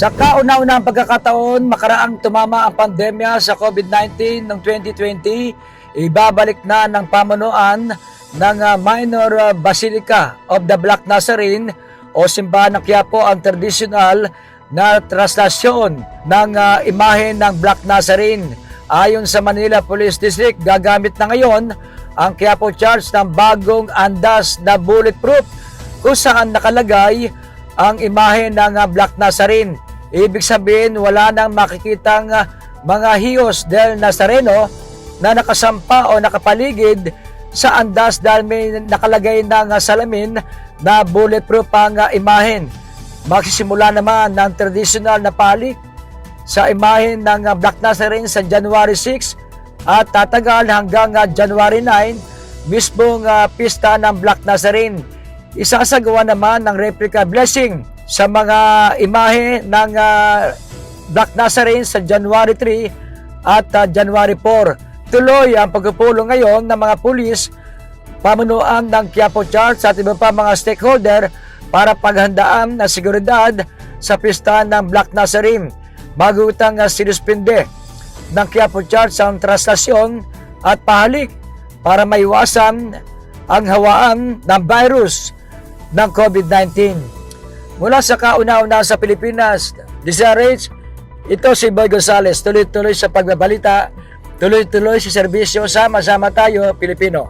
Sa kauna-unahang pagkakataon, makaraang tumama ang pandemya sa COVID-19 noong 2020, ibabalik na ng pamunuan ng ah, Minor ah, Basilica of the Black Nazarene o simbahan ng Quiapo ang traditional na traslasyon ng ah, imahe ng Black Nazarene. Ayon sa Manila Police District, gagamit na ngayon ang Quiapo Church ng bagong andas na bulletproof kung saan nakalagay ang imahe ng Black Nazarene. Ibig sabihin, wala nang makikitang ah, mga hiyos del Nazareno na nakasampa o nakapaligid sa andas dahil may nakalagay ng ah, salamin na bulletproof ang ah, imahen. Magsisimula naman ng traditional na palik sa imahen ng Black Nazarene sa January 6 at tatagal hanggang January 9 mismong ah, pista ng Black Nazarene. Isasagawa naman ng replica blessing sa mga imahe ng ah, Black Nazarene sa January 3 at ah, January 4. Tuloy ang pagpupulong ngayon ng mga pulis, pamunuan ng Quiapo Church at iba pa mga stakeholder para paghandaan na seguridad sa pista ng Black Nazarene. Bago itang uh, sinuspinde ng Quiapo Church ang traslasyon at pahalik para maiwasan ang hawaan ng virus ng COVID-19. Mula sa kauna-una sa Pilipinas, DZRH, ito si Boy Gonzales, tuloy-tuloy sa pagbabalita, tuloy-tuloy sa serbisyo, sama-sama tayo, Pilipino.